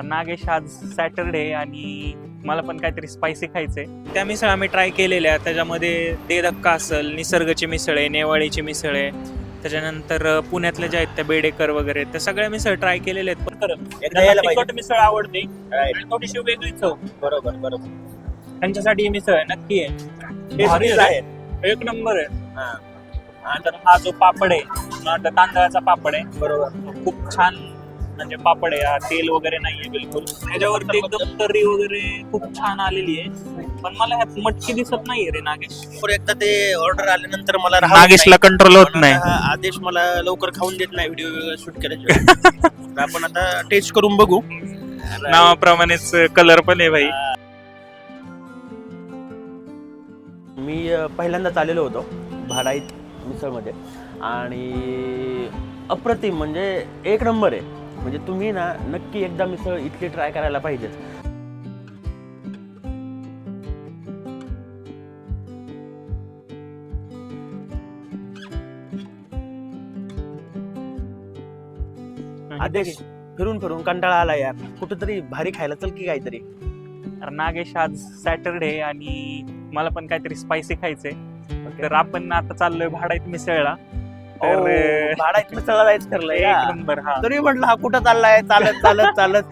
अरे नागेश आज सॅटरडे आणि मला पण काहीतरी स्पायसी खायचंय. त्या मिसळ आम्ही ट्राय केलेल्या. त्याच्यामध्ये दे धक्का असेल निसर्गची मिसळ आहे नेवाळीची मिसळ आहे. त्याच्यानंतर अं, पुण्यातल्या ज्या आहेत त्या बेडेकर वगैरे त्या सगळ्या मिसळ ट्राय केलेल्या आहेत. पण खरं तिखट मिसळ आवडते. आणि थोडीशी वेगळी चव. बरोबर बरोबर. त्यांच्यासाठी ही मिसळ आहे नक्की आहे. एक नंबर आहे. हा, आणि तर हा जो पापड आहे तांदळाचा पापड आहे बरोबर. खूप छान म्हणजे पापड आहे हा तेल वगैरे नाहीये बिलकुल. त्याच्यावरती एकदम तर्री वगैरे खूप छान आलेली आहे. पण मला ह्यात मटकी दिसत नाहीये रे नागेश. बरोबर एकदा ते ऑर्डर आल्यानंतर मला राहत नागेशला नाही. कंट्रोल होत नाही. हा आदेश मला लवकर खाऊन देत नाही व्हिडिओ शूट तर आपण आता टेस्ट करून बघू. नावाप्रमाणेच कलर पण आहे भाई. मी अ, पहिल्यांदाच आलेलो होतो भाडाईत मिसळमध्ये. आणि अप्रतिम म्हणजे एक नंबर आहे. म्हणजे तुम्ही ना नक्की एकदा मिसळ इथली ट्राय करायला पाहिजेच. आदेश फिरून फिरून कंटाळा आला यार. कुठेतरी भारी खायला चल की काहीतरी. अरे नागेश आज सॅटरडे आणि मला पण काहीतरी स्पायसी खायचंय. तर आपण आता चाललोय भाडाईत मिसळला. तर जायचं? नंबर हा. तरी म्हटलं हा कुठं चाललाय? चालत चालत चालत.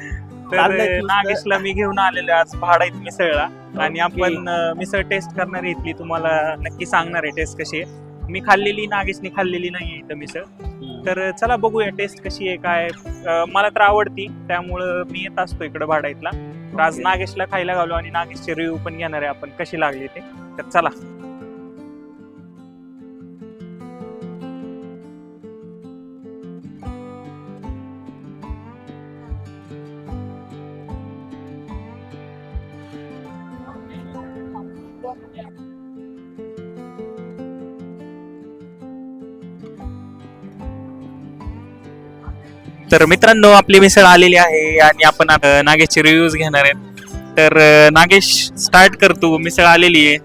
तर चाललंय. नागेशला मी घेऊन आलेलो आज भाडाईत मिसळला. आणि आपण अं, मिसळ टेस्ट करणार आहे इथली. तुम्हाला नक्की सांगणार आहे टेस्ट कशी आहे. मी खाल्लेली नागेशनी खाल्लेली नाही इथं मिसळ. तर चला बघूया टेस्ट कशी आहे काय अं, मला तर आवडती. त्यामुळं मी येत असतो इकडं भाडाईतला तर आज Okay. नागेशला खायला घालू आणि नागेशचे रिव्ह्यू पण घेणार आहे आपण कशी लागली ते. तर चला. तर मित्रांनो आपली मिसळ आलेली आहे आणि आपण नागेशचे रिव्ह्यूज घेणार आहेत. तर नागेश स्टार्ट कर तू. मिसळ आलेली आहे.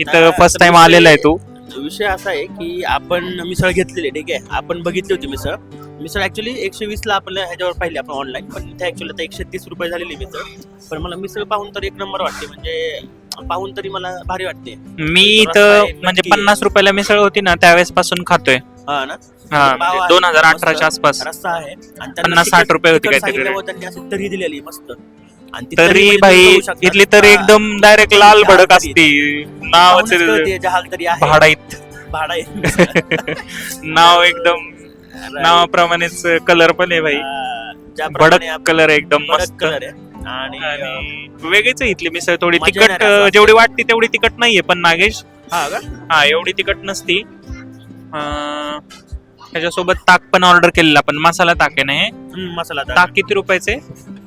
इथं फर्स्ट टाइम आलेला आहे तू. विषय असा आहे की आपण मिसळ घेतलेली ठीक आहे? आपण बघितली होती मिसळ. मिसळ ऍक्च्युली एकशे वीस ला आपल्या ह्याच्यावर पाहिली आपण ऑनलाईन पण इथे ऍक्च्युली आता एकशे तीस रुपये झालेली मिसळ. पण मला मिसळ पाहून तर एक नंबर वाटते. म्हणजे पाहून तरी मला भारी वाटते. मी रस्सा इथं आहे, म्हणजे नक्की. पन्नास रुपयाला मिसळ होती ना त्यावेळेस पासून खातोय. हा ना? हा पाव आहे, दोन हजार मस्त. अठराच्या आसपास. रस्सा आहे. आणि त्यांना पन्नास तिखट- साठ रुपये होती तिखट काहीतरी. सांगितल्यावर त्यांनी अशी तरी दिलेली मस्त. आणि ती तरी म्हणजे भाई तुम्ही बघू शकता. इथली तरी हा. एकदम डायरेक्ट लाल भडक तरी. असती पाहूनच नावाचे कळते, जहाल तरी आहे. भाडाईत. भाडा आहे. नाव एकदम नावाप्रमाणेच कलर पण आहे भाई. भडक आपण- कलर एकदम भडक मस्त. कलर आहे. आणि वेगळीच आहे इथली मिसळ. थोडी मजा तिखट येणार आहे असं. जेवढी वाटते तेवढी तिखट नाहीये पण नागेश. हा का? हा एवढी तिखट नसती. अं, त्याच्यासोबत ताक पण ऑर्डर केलेला पण मसाला ताक आहे ना हे? हम्म, मसाला ताक. ताक किती रुपयाचे?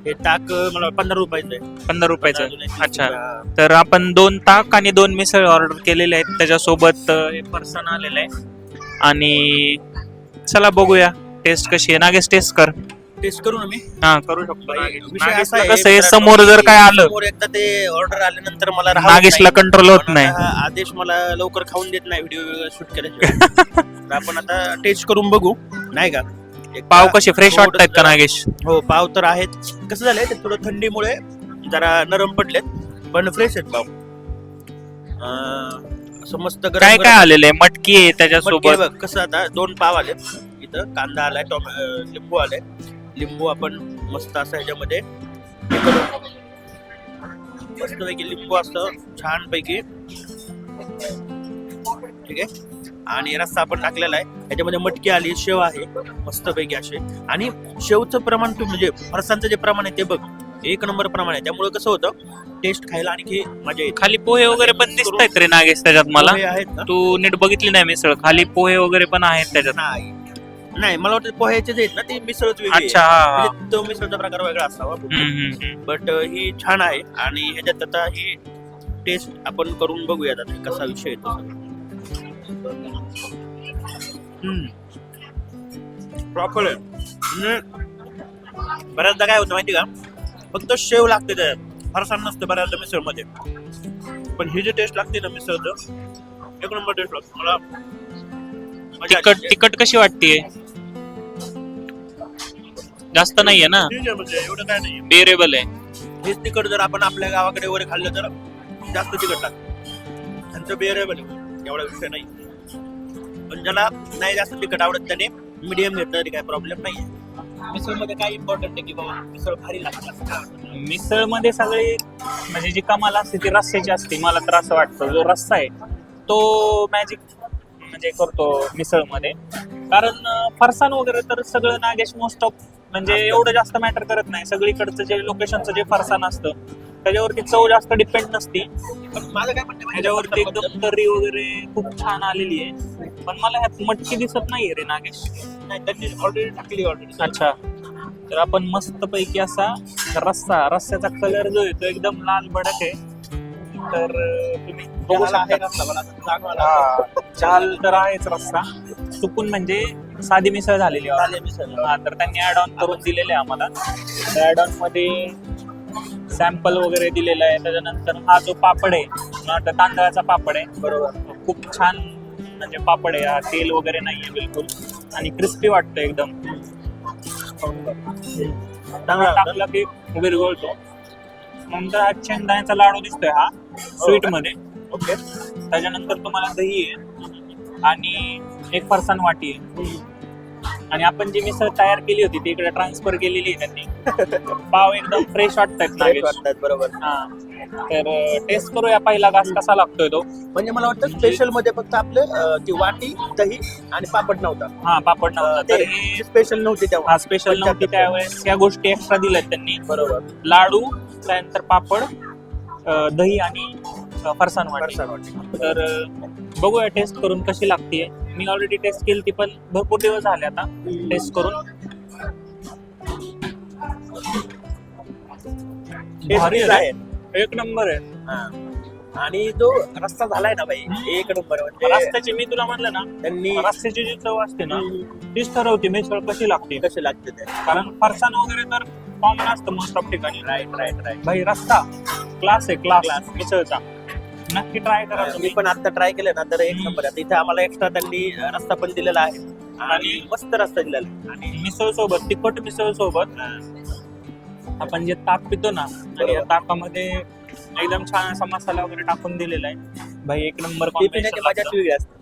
हे ताक अं, मला पंधरा रुपयाचं. आहे पंधरा रुपयाचं. अजून एक वीस अच्छा. रुपये. तर आपण दोन ताक आणि दोन मिसळ ऑर्डर केलेले आहेत. त्याच्यासोबत अं, हे पर्सन आलेलं आहे. आणि चला बघूया. टेस्ट कशी आहे. नागेश टेस्ट कर. टेस्ट करू ना मी हा करू शकतो. बाई, नागेश. विषय नागेशला असा आहे, कसं आहे मित्रांनो, समोर जर की काय आलं समोर एकदा ते ऑर्डर आल्यानंतर मला राहत नागेशला नाही. कंट्रोल होत नाही. हा आदेश मला लवकर खाऊन देत नाही व्हिडिओ शूट तर आपण आता टेस्ट करून बघू. नाही का? एकदा पाव कसे फ्रेश थोडंसं वाटतायत का नागेश? हो पाव तर आहेत. कसं झालंय ते थोडं थंडीमुळे जरा नरम पडलेत पण फ्रेश आहेत पाव. अं, असं मस्त गरम काय गरम- काय आलेलं आहे? मटकी आहे मटकी त्याच्यासोबत. बघ कसं आता दोन पाव आले इथं कांदा आलाय टोमॅ अं, लिंबू आले लिंबू आपण मस्त असं ह्याच्यामध्ये. मस्तपैकी लिंबू असतं छान पैकी ठीक आहे? आणि रस्सा आपण टाकलेला आहे. ह्याच्यामध्ये मटकी आली शेव आहे मस्तपैकी असे. आणि शेवचं प्रमाण तू म्हणजे फरसांचं जे प्रमाण आहे ते बघ. एक नंबर प्रमाण आहे. त्यामुळे कसं होतं टेस्ट खायला आणखी मजा येते. खाली पोहे वगैरे पण दिसत आहेत रे नागेश त्याच्यात मला. आहेत ना? तू नीट बघितली नाही मिसळ. खाली पोहे वगैरे पण आहेत त्याच्यात. नाही. नाही मला वाटतं पोह्याचे जे आहेत ना ते मिसळच वेगळी आहे. अच्छा हा, हा. म्हणजे तो मिसळचा प्रकार वेगळा असावा हम्म, हम्म, हम्म. बट ही छान आहे आणि ह्याच्यात आता ही टेस्ट आपण करून बघूयात आता कसा विषय येतो. प्रॉपर आहे बऱ्याचदा काय होतं माहिती का? फक्त शेव लागते त्याच्यात. फरसाण नसतं बऱ्याचदा मिसळमध्ये. पण ही जी टेस्ट लागते ना मिसळचं एक नंबर टेस्ट लागते. मला तिखट. तिखट कशी वाटते जास्त नाहीये ना? ठीक आहे म्हणजे एवढं काय नाही बेरेबल आहे. हेच तिकट जर आपण आपल्या गावाकडे वगैरे खाल्लं तर जास्त तिकट लागतं. त्यांचं बेअरेबल एवढा विषय नाही. पण ज्याला नाही जास्त तिकट आवडत त्याने मीडियम घेतलं तरी काय प्रॉब्लेम नाही मिसळमध्ये काय इम्पॉर्टंट आहे की बाबा मिसळ भारी लागते. असं काय वाटतं? मिसळमध्ये सगळी म्हणजे जी कमाल असते ती रस्स्याची असते. मला तर असं वाटतं. जो रस्सा आहे तो मॅजिक म्हणजे करतो मिसळमध्ये कारण फरसाण वगैरे तर सगळं नागेश मोस्ट ऑफ म्हणजे एवढं जास्त मॅटर करत नाही. सगळीकडचं जे लोकेशनचं जे फरसाण असतं त्याच्यावरती चव जास्त डिपेंड नसती. पण माझं काय म्हणणं ह्याच्यावरती एकदम तर्री वगैरे खूप छान आलेली आहे. पण मला ह्यात मटकी दिसत नाहीये रे नागेश. नाही त्यांनी ऑलरेडी टाकली ऑलरेडी अच्छा. तर आपण मस्त पैकी असा रस्सा रस्स्याचा कलर जो आहे तो एकदम लाल भडक आहे. तर तुम्ही बघू शकता. हा, चाल तर आहेच रस्सा चुकून म्हणजे साधी मिसळ झालेली आहे. हा तर त्यांनी ऍड ऑन करून दिलेले आहे आम्हाला. ऍड ऑनमध्ये सॅम्पल वगैरे दिलेला आहे. त्याच्यानंतर हा जो पापड आहे तांदळाचा पापड आहे. बरोबर. खूप छान म्हणजे पापड आहे. हा तेल वगैरे नाहीये बिलकुल. आणि क्रिस्पी वाटतं एकदम. टाकला की विरघळतो नंतर हा शेंगदाण्याचा लाडू दिसतोय हा. स्वीटमध्ये ओके. त्याच्यानंतर तुम्हाला दही आहे आणि एक फरसाण वाटी आहे. आणि आपण जी मिसळ तयार केली होती ती इकडे ट्रान्सफर केलेली आहे त्यांनी. पाव एकदम फ्रेश नागेश वाटतात बरोबर. हा. तर टेस्ट करूया पहिला घास कसा लागतोय तो. म्हणजे मला वाटतं स्पेशलमध्ये फक्त आपले अं, ती वाटी दही आणि पापड नव्हता. हा पापड नव्हता. तर हे स्पेशल नव्हती तेव्हा. हा स्पेशल नव्हती त्यावेळेस. या गोष्टी एक्स्ट्रा दिल्यात त्यांनी. बरोबर. लाडू त्यानंतर पापड अ, दही आणि वाटी. फरसाण वाटी. तर अ, बघूया टेस्ट करून कशी लागते मी ऑलरेडी टेस्ट केली ती पण भरपूर दिवस झाले आता टेस्ट करून. भारी आहे. रे. एक नंबर आहे. हा. आणि जो रस्ता झालाय ना बाई एक नंबर म्हणजे रस्त्याची मी तुला म्हणलं ना त्यांनी रस्त्याची जी चव असते ना तीच ठरवते मिसळ कशी लागते. कसे लागते ते. कारण फरसाण वगैरे तर कॉमन असतं मोस्ट ऑफ ठिकाणी. राईट राईट राईट भाई रस्ता. क्लास आहे क्लास मिसळचा. नक्की ट्राय करा मी तुम्ही. पण आता ट्राय केलं ना तर एक नंबर आहे. इथे आम्हाला एक्स्ट्रा त्यांनी रस्ता पण दिलेला आहे. आणि मस्त रस्ता दिलेला आहे. आणि मिसळ सोबत तिखट मिसळ सोबत आपण जे ताक पितो ना आणि या. ताकामध्ये एकदम छान असा मसाला वगैरे टाकून दिलेला आहे. भाई एक नंबर ती पिण्याची मजाच वेगळी असते.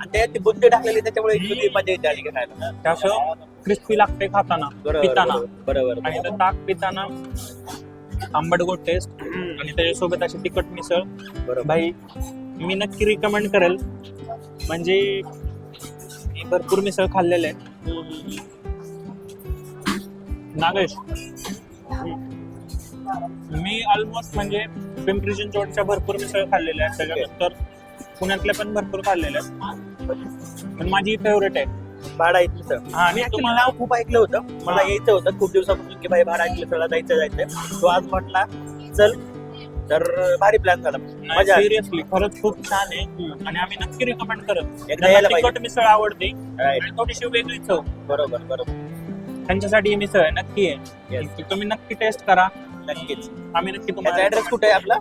आणि ती बुंदी टाकलेली त्याच्यामुळे मजा येते आणि खायला. त्याचं क्रिस्पी लागते खाताना पिताना. बरोबर बरोबर. आणि तो ताक पिताना आंबट गोड टेस्ट आणि त्याच्यासोबत अशी तिखट मिसळ. बरोबर. भाई मी नक्की रिकमेंड करेल. म्हणजे मी भरपूर मिसळ खाल्लेले आहे नागेश मी ऑलमोस्ट म्हणजे पिंपरी चिंचवडच्या भरपूर मिसळ खाल्लेल्या आहेत. त्याच्यानंतर पुण्यातल्या पण भरपूर खाल्लेल्या आहेत. पण माझी फेवरेट आहे. भाडा इथलं सर हा मी तुम्हाला नाव खूप ऐकलं होतं. मला यायचं होतं खूप दिवसापासून की भाई भाडा ऐकलं सगळं जायचं जायचं. तो आज म्हटला चल तर भारी प्लॅन झाला. मजा आली. सिरियसली खरंच खूप छान आहे. आणि आम्ही नक्की रिकमेंड करत. एकदा यायला पाहिजे. तिखट मिसळ आवडते Right. आणि थोडीशी वेगळी चव. बरोबर बरोबर. त्यांच्यासाठी ही मिसळ आहे नक्की आहे. Yes. ती तुम्ही नक्की टेस्ट करा. नक्कीच. आम्ही नक्की त्याचा तुम्हाला ऍड्रेस कुठे आहे आपला?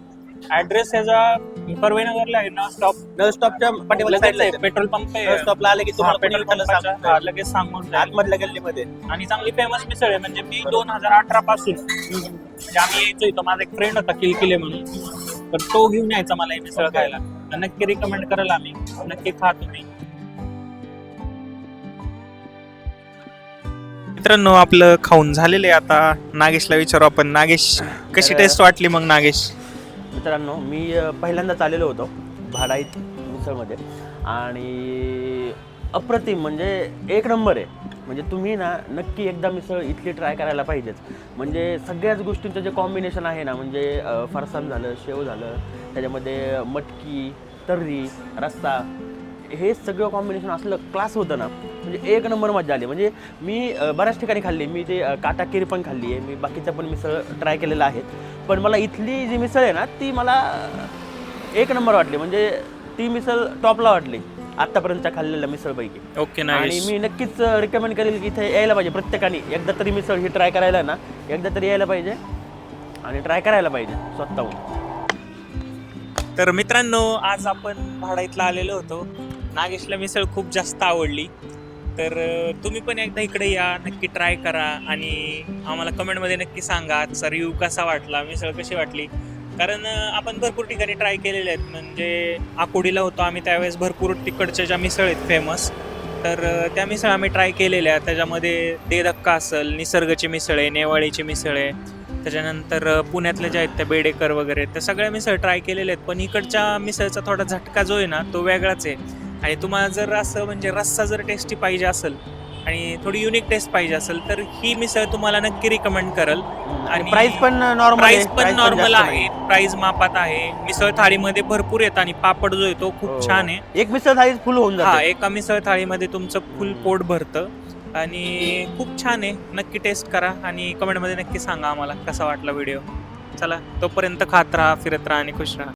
ऍड्रेस याचा परवेनगरला आहे ना स्टॉप नळ स्टॉपच्या साईडला आहे. पेट्रोल पंप आहे. स्टॉपला आले की तुम्हाला पेट्रोल पंपाच्या. हा, लगेच सांगून जाईल. आतमधल्या गल्लीमध्ये. आणि चांगली फेमस मिसळ आहे म्हणजे मी दोन हजार अठरा पासून म्हणजे आम्ही यायचो इथं माझा एक फ्रेंड होता किलकिले म्हणून. तर तो घेऊन यायचा मला ही मिसळ. खायला. तर नक्की रिकमेंड कराल आम्ही. नक्की खा तुम्ही. मित्रांनो आपलं खाऊन झालेलं आहे आता. नागेशला विचारू आपण. नागेश कशी तर- टेस्ट वाटली मग नागेश? मित्रांनो मी अ, पहिल्यांदाच आलेलो होतो. भाडाईत मिसळमध्ये. आणि अप्रतिम म्हणजे एक नंबर आहे. म्हणजे तुम्ही ना नक्की एकदा मिसळ इथली ट्राय करायला पाहिजेच. म्हणजे सगळ्याच गोष्टींचं जे कॉम्बिनेशन आहे ना म्हणजे फरसाण झालं शेव झालं त्याच्यामध्ये मटकी तर्री रस्सा हे सगळं कॉम्बिनेशन असलं क्लास होतं ना म्हणजे एक नंबर मजा आली. म्हणजे मी बऱ्याच ठिकाणी खाल्ली. मी ते अ, पण खाल्ली आहे. मी बाकीचं पण मिसळ ट्राय केलेलं आहे. पण मला इथली जी मिसळ आहे ना ती मला एक नंबर वाटली म्हणजे ती मिसळ टॉपला वाटली आत्तापर्यंतच्या खाल्लेल्या मिसळपैकी. ओके आणि मी नक्कीच रिकमेंड करेल की इथे यायला पाहिजे प्रत्येकाने. एकदा तरी मिसळ ही ट्राय करायला ना एकदा तरी यायला पाहिजे आणि ट्राय करायला पाहिजे स्वतःहून. तर मित्रांनो आज आपण भाडाईतला आलेलो होतो. नागेशला मिसळ खूप जास्त आवडली. तर अं, तुम्ही पण एकदा इकडे या नक्की ट्राय करा आणि आम्हाला कमेंटमध्ये नक्की सांगा आजचा रिव्ह्यू कसा वाटला मिसळ कशी वाटली? कारण आपण भरपूर ठिकाणी ट्राय केलेले आहेत. म्हणजे आकुडीला होतो आम्ही त्यावेळेस भरपूर तिकडच्या ज्या मिसळ आहेत फेमस तर त्या मिसळ आम्ही ट्राय केलेल्या. त्याच्यामध्ये देधक्का असेल निसर्गची मिसळ आहे नेवाळीची मिसळ आहे. त्याच्यानंतर पुण्यातले पुण्यातल्या ज्या आहेत त्या बेडेकर वगैरे त्या सगळ्या मिसळ ट्राय केलेल्या आहेत. पण इकडच्या मिसळचा थोडा झटका जो आहे ना तो वेगळाच आहे. आणि तुम्हाला जर असं म्हणजे रस्सा जर टेस्टी पाहिजे असेल आणि थोडी युनिक टेस्ट पाहिजे असेल तर ही मिसळ तुम्हाला नक्की रिकमेंड करल. आणि प्राइस पण नॉर्मल प्राइस पण नॉर्मल आहे. प्राइस मापात आहे. मिसळ थाळीमध्ये भरपूर येत आणि पापड जो आहे तो हो. खूप छान आहे. एक मिसळ थाळी फुल होऊन हा एका मिसळ थाळीमध्ये तुमचं फुल पोट भरतं. आणि खूप छान आहे. नक्की टेस्ट करा आणि कमेंटमध्ये नक्की सांगा आम्हाला कसा वाटला व्हिडिओ चला तोपर्यंत खात राहा फिरत राहा आणि खुश राहा.